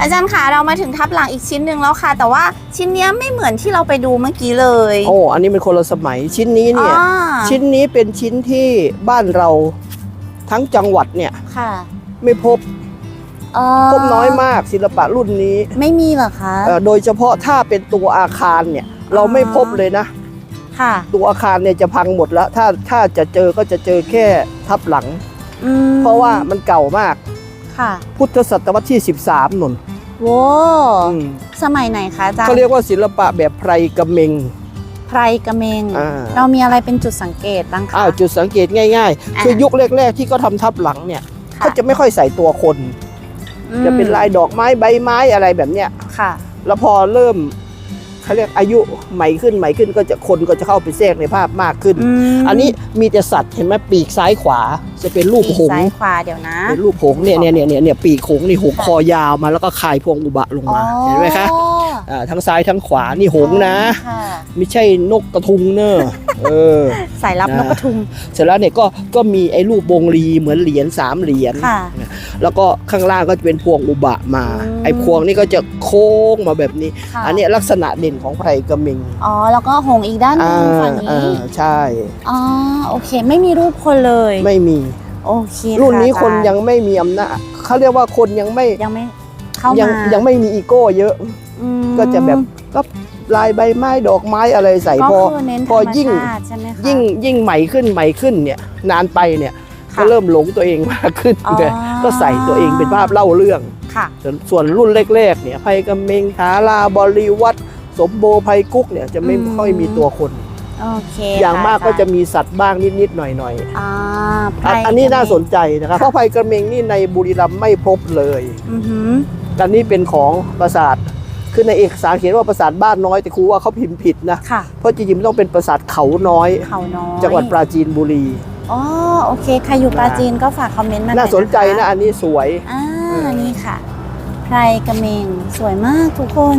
อาจารย์คะเรามาถึงทับหลังอีกชิ้นหนึ่งแล้วค่ะ แต่ว่าชิ้นเนี้ยไม่เหมือนที่เราไปดูเมื่อกี้เลยโอ้อันนี้เป็นคนละสมัยชิ้นนี้เนี่ยอ่าชิ้นนี้เป็นชิ้นที่บ้านเราทั้งจังหวัดเนี่ยค่ะไม่พบอ๋อพบน้อยมากศิลปะรุ่นนี้ไม่มีเหรอคะ เอ่อโดยเฉพาะถ้าเป็นตัวอาคารเนี่ยเราไม่พบเลยนะ ค่ะ ตัวอาคารเนี่ยจะพังหมดแล้ว ถ้าถ้าจะเจอก็จะเจอแค่ทับหลัง อืมเพราะว่ามันเก่ามาก ค่ะพุทธศตวรรษที่ 13หนุนโว้อืมสมัยไหนคะอาจารย์เขาเรียกว่าศิลปะแบบไพรกระเมงไพรกระเมงอ่าเรามีอะไรเป็นจุดสังเกตบ้างคะอ้าวจุดสังเกตง่ายอ่าๆคือยุคแรก ๆ ที่เขาทำทับหลังเนี่ยค่เขาจะไม่ค่อยใส่ตัวคนอืมจะเป็นลายดอกไม้ใบไม้อะไรแบบเนี้ยค่ะ แล้วพอเริ่ม เขาเรียกอายุใหม่ขึ้นใหม่ขึ้นก็จะคนก็จะเข้าไปแทรกในภาพมากขึ้นมอันนี้มีแต่สัตว์เห็นไหมปีกซ้ายขวาจะเป็นรูปปีกหงซ้ายส์ขวาเดี๋ยวนะ เป็นรูปหงส์เนี่ยเนี่ยเนี่ยเนี่ยเนี่ยปีกหงส์นี่หงส์คอยาวมาแล้วก็คายพวงอุบะลงมาเห็นไหมคะ อ๋ออ่าทั้งซ้ายทั้งขวานี่หงส์นะ ค่ะไม่ใช่นกกระทุงเนอะเออ สายลับนะนกกระทุงเสร็จแล้วเนี่ยก็ก็มีไอ้รูปวงรีเหมือนเหรียญสามเหรียญค่ะ แล้วก็ข้างล่างก็จะเป็นพวงอุบะมา อืม ไอ้พวงนี่ก็จะโค้งมาแบบนี้ ค่ะอันเนี้ยลักษณะเด่นของไพรกระเมงอ๋อ แล้วก็หงส์อีกด้านหนึงฝั่งอ่านี้ใช่ อ๋อ โอเค ไม่มีรูปคนเลย ไม่มี โอเครุ่นนี้อาคนจายังไม่มีอำนาจเขาเรียกว่าคนยังไม่ยังไม่ เข้ายัมายังไม่มีอีโก้เยอะ อืมก็จะแบบก็ลายใบไม้ดอกไม้อะไรใส่ก็พอ คือเน้นพอธรรมยิ่ง ชาติใช่ไหมคะ ยิ่งยิ่งใหม่ขึ้นใหม่ขึ้นเนี่ยนานไปเนี่ยค่ะก็เริ่มหลงตัวเองมากขึ้นอ๋อ เนี่ยก็ใส่ตัวเองเป็นภาพเล่าเรื่อง ค่ะ ส่วนส่วนรุ่นแรกๆเนี่ยไพกำเมงทาราบริวัตรสมโบไพกุ๊กเนี่ยจะไม่อืม ค่อยมีตัวคน โอเคอย่างค่มากก็จะอรย์มีสัตว์บ้างนิดๆหน่อยอ่าๆไพรอันอันนี้น่าสนกระเมใจนะครับเพราะไพกระเมงนี่ในบุรีรัมย์ไม่พบเลยงอือหือ อันนี้เป็นของปราสาทคือในเอกสารเขียนว่าปราสาทบ้านน้อยแต่ครูว่าเขาพิมพ์ผิดนะค่ะ เพราะจริงๆมันต้องเป็นปราสาทเขาน้อย เขาน้อยจังหวัดปราจีนบุรีอ๋อโอเคใครอยู่ปราจีนก็ฝากคอมเมนต์มาหอยน่าสนใจนะคอันนี้สวยอ่านี่ค่ะไพรกระเมงสวยมากทุกคน